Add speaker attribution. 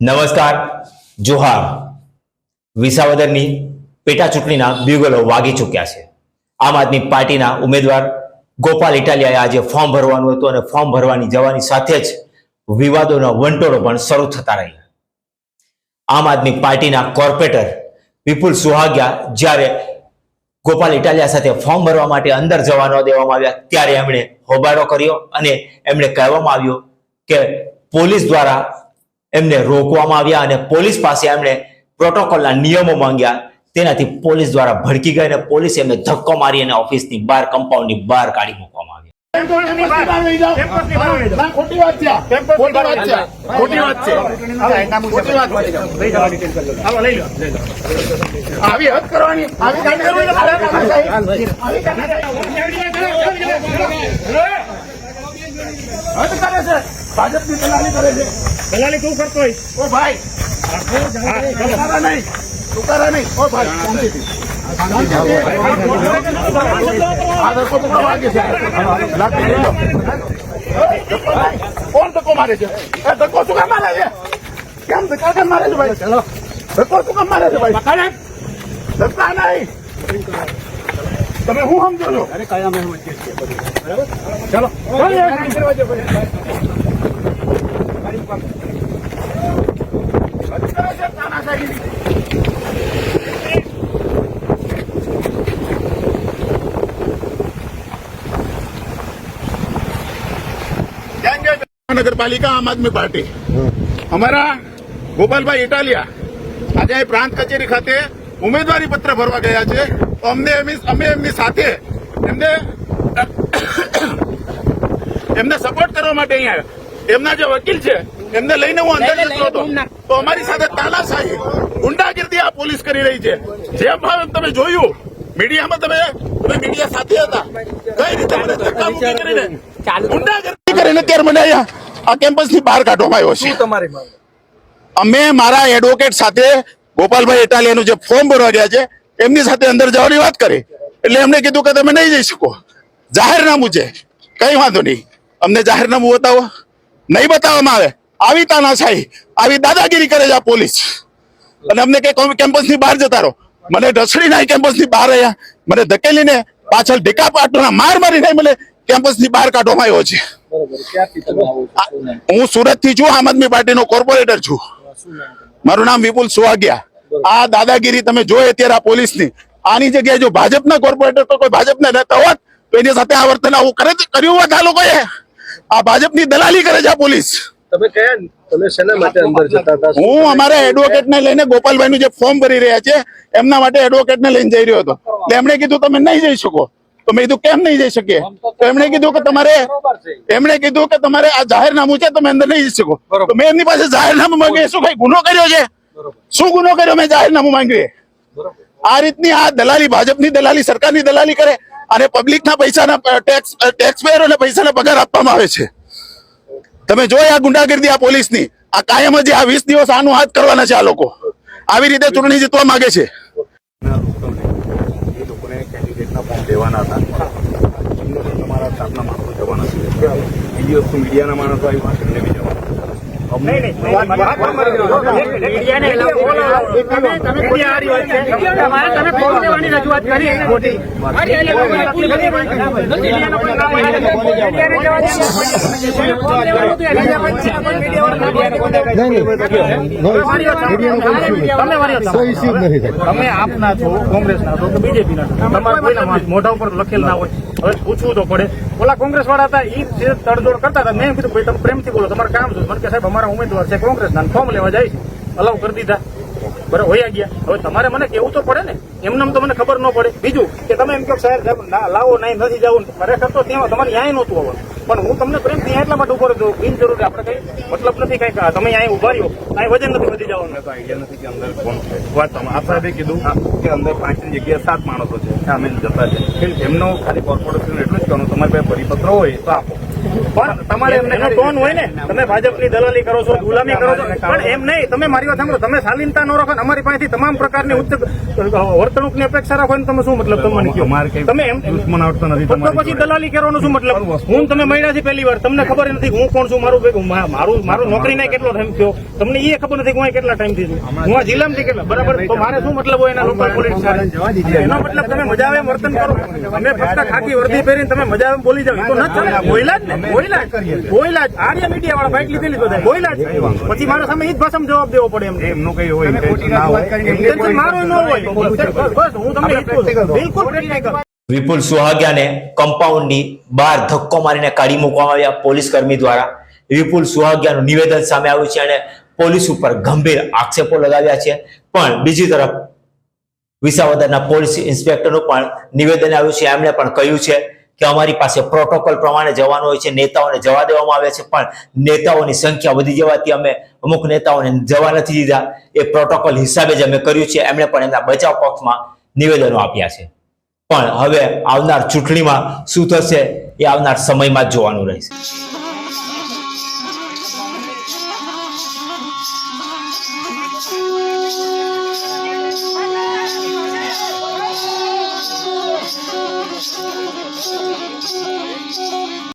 Speaker 1: નમસ્કાર, જોહાર. વિસાવદરની પેટા ચૂંટણીના બ્યુગલો વાગી ચૂક્યા છે. આમ આદમી પાર્ટીના ઉમેદવાર ગોપાલ ઇટાલિયાએ આજે ફોર્મ ભરવાનું હતું અને ફોર્મ ભરવાની જવાની સાથે જ વિવાદોના વંટોળો પણ શરૂ થતા રહ્યા. આમ આદમી પાર્ટીના કોર્પોરેટર વિપુલ સુહાગિયા જ્યારે ગોપાલ ઇટાલિયા સાથે ફોર્મ ભરવા માટે અંદર જવા ન દેવામાં આવ્યા, ત્યારે એમણે હોબાળો કર્યો અને એમણે કહેવામાં આવ્યું કે પોલીસ દ્વારા એમને રોકવામાં આવ્યા અને પોલીસ પાસે એમણે પ્રોટોકોલના નિયમો માંગ્યા. તેનાથી પોલીસ દ્વારા ભડકી ગઈ અને પોલીસે એમને ધક્કો મારી અને ઓફિસની બહાર કમ્પાઉન્ડની બહાર કાઢી મૂકવામાં આવ્યા.
Speaker 2: ના, ખોટી વાત આવી આવી આવી કરે છે. દલાલી
Speaker 3: તું કરતો હોય
Speaker 2: ઓ ભાઈ. નહીં. તુકારા નહીં. ઓ ભાઈ. કોણ ધક્કો મારે છે? એ ધક્કો શું કામ મારે છે? કેમ ધક્કા કેમ મારે છે ભાઈ? ચલો. ધક્કો શું કામ મારે છે ભાઈ? ધક્કા નહીં. તમે હું સમજો છો? ચલો. નગરપાલિકા આમ આદમી પાર્ટી. અમારા ગોપાલભાઈ ઇટાલિયા આજે પ્રાંત કચેરી ખાતે ઉમેદવારી પત્ર ભરવા ગયા છે. તો અમને અમે એમની સાથે એમને એમને સપોર્ટ કરવા માટે અહીંયા એમના જે વકીલ છે એમને લઈને હું અંદર જતો હતો. તો અમારી સાથે તાનાશાહી ગુંડાગીર્દી આ પોલીસ કરી રહી છે. જે ભાવ તમે જોયું. મીડિયામાં તમે તમે મીડિયા સાથે હતા. કઈ રીતે મને ધક્કા મૂકી કરીને ગુંડાગીર્દી કરીને ત્યારે મને અહીંયા આ કેમ્પસની બહાર કાઢવામાં આવ્યો છે.
Speaker 3: તમારી
Speaker 2: અમે મારા એડવોકેટ સાથે ગોપાલભાઈ ઇટાલિયાનું જે ફોર્મ ભરવા ગયા છે એમની સાથે અંદર જવાની વાત કરી. એટલે એમને કીધું કે તમે નહીં જઈ શકો. જાહેરનામું છે. કઈ વાંધો નહીં. અમને જાહેરનામું બતાવો. નહીં બતાવવામાં આવે. આવી તાનાશાહી આવી દાદાગીરી કરે છે આ પોલીસ. અને અમને કે કેમ્પસની બહાર જતા રહો. મને ઢસડી નાઈ કેમ્પસની બહાર રહ્યા. મને ધકેલીને પાછળ ઢીકા પાટોના માર મારી નાઈ મને કેમ્પસની બહાર કાઢવામાં આવ્યો છે. હું સુરતથી છું? આમ આદમી પાર્ટીનો કોર્પોરેટર છું. મારું નામ વિપુલ સુવાગિયા આ દાદાગીરી તમે જોઈ અત્યારે આ પોલીસની. આની જગ્યાએ જો ભાજપના કોર્પોરેટર કોઈ ભાજપના નેતા હોત તો એની સાથે આ વર્તન આવું કરે કર્યું હોત આ લોકોએ. આ ભાજપની દલાલી કરે છે આ પોલીસ.
Speaker 3: તમે કયા તમે શેના માટે અંદર જતા હતા?
Speaker 2: હું અમારા એડવોકેટ ને લઈને ગોપાલભાઈ નું જે ફોર્મ ભરી રહ્યા છે એમના માટે એડવોકેટ ને લઈને જઈ રહ્યો હતો. એટલે એમણે કીધું તમે નહીં જઈ શકો. તો મેં કીધું કેમ નહીં જઈ શકીએ? તો એમણે કીધું કે તમારે એમણે કીધું કે તમારે આ જાહેરનામું છે તમે અંદર નહીં જઈ શકો. તો મેં એમની પાસે જાહેરનામું માંગ્યું શું કઈ ગુનો કર્યો છે? શું ગુનો કર્યો? મેં જાહેરનામું માંગ્યું આ રીતની આ દલાલી ભાજપની દલાલી સરકારની દલાલી કરે અને પબ્લિકના પૈસાના ટેક્સ ટેક્સ પેયરોને પૈસાના પગાર આપવામાં આવે છે. તમે જોઈ આ ગુંડાગીર્દી આ પોલીસની? આ કાયમ જ આ વીસ દિવસ આનું હાથ કરવાના છે આ લોકો. આવી રીતે ચૂંટણી જીતવા માંગે છે.
Speaker 4: તમારા સ્ટાફના માણસો જવાના છે. બીજી વસ્તુ મીડિયાના માણસો આવી વાત એમને બી જવાના.
Speaker 3: તમે આપના છો કોંગ્રેસના છો કે બીજેપીના છો તમારે કોઈના મોઢા ઉપર લખેલ ના હોય હવે પૂછવું તો પડે ઓલા કોંગ્રેસ વાળા હતા એ જે તડજોડ કરતા હતા મેં કીધું ભાઈ તમે પ્રેમથી બોલો તમારે કામ શું મને કે સાહેબ અમારા ઉમેદવાર છે કોંગ્રેસના ફોર્મ લેવા જાય છે. અલાઉ કરી દીધા. બરાબર હોયા ગયા. હવે તમારે મને કેવું તો પડે ને. એમને તો મને ખબર ન પડે. બીજું કે તમે એમ કહો સાહેબ લાવો નહીં નથી જવું. ખરેખર તો ત્યાં તમારે ન્યાય નહોતું આવવાનું પણ હું તમને પ્રેમ ત્યાં એટલા માટે ઊભો રહ્યો બિનજરૂરી આપણે કઈ મતલબ નથી કઈ તમે અહીંયા ઊભા રહ્યો અહીં વજન નથી વધી જવાનું.
Speaker 4: તો આઈડિયા નથી કે અંદર કોણ છે. વાત તમે આ સાહેબે કીધું કે અંદર પાંચની જગ્યાએ સાત માણસો છે. અમે જતા છે. એમનો ખાલી કોર્પોરેશન એટલું જ કહેવાનું તમારી પાસે પરિપત્ર હોય તો આપો.
Speaker 3: પણ તમારે એમનો ટોન હોય ને? તમે ભાજપની દલાલી કરો છો ગુલામી કરો છો. પણ એમ નહીં તમે મારી વાત સાંભળો તમે શાલીનતા ન રાખો અમારી પાસેથી તમામ પ્રકારની ઉચ્ચ વર્તણૂકની અપેક્ષા રાખો ને તમે શું મતલબ તમને કહો તમે એમ
Speaker 4: દુશ્મન આવતો નથી
Speaker 3: તો પછી દલાલી કરવાનો શું મતલબ? હું તમે મળ્યા છે પહેલી વાર તમને ખબર નથી હું કોણ છું મારું મારું મારું નોકરી ને કેટલો ટાઈમ થયો? તમને એ ખબર નથી હું કેટલા ટાઈમથી છું. હું આ જિલ્લામાંથી કેટલા બરાબર? તો મારે શું મતલબ હોય એના લોકલ પોલીસ એનો મતલબ તમે મજા આવે વર્તન કરો. તમે ફક્ત ખાકી વર્દી પહેરીને તમે મજા આવે બોલી જાવ એ તો ન ચાલે. બોલ્યા જ ને. બોયલા જ બોયલા જ આર્ય મીડિયા વાળા બાઇક લીધેલી બધા બોયલા પછી મારા સામે એ જ ભાષામાં જવાબ દેવો પડે એમ.
Speaker 4: એમનું કઈ હોય intention ના હોય
Speaker 3: Intention મારું ન હોય. બસ હું તમને એ જ કહું છું. બિલકુલ practical.
Speaker 1: વિપુલ સુહાગિયાને કમ્પાઉન્ડની બહાર ધક્કો મારીને કાઢી મૂકવામાં આવ્યા પોલીસ કર્મી દ્વારા. વિપુલ સુહાગિયાનું નિવેદન સામે આવ્યું છે અને પોલીસ ઉપર ગંભીર આક્ષેપો લગાવ્યા છે. પણ બીજી તરફ વિસાવદરના પોલીસ ઇન્સ્પેક્ટરનું પણ નિવેદન આવ્યું છે. એમણે પણ કહ્યું છે કે અમારી પાસે પ્રોટોકોલ પ્રમાણે જવાનું હોય છે, નેતાઓને જવા દેવામાં આવે છે, પણ નેતાઓની સંખ્યા વધી જવાથી અમે અમુક નેતાઓને જવા નથી દીધા. એ પ્રોટોકોલ હિસાબે જ અમે કર્યું છે. એમણે પણ એમના બચાવ પક્ષમાં નિવેદનો આપ્યા છે. પણ હવે આવનાર ચૂંટણીમાં શું થશે એ આવનાર સમયમાં જ જોવાનું રહેશે.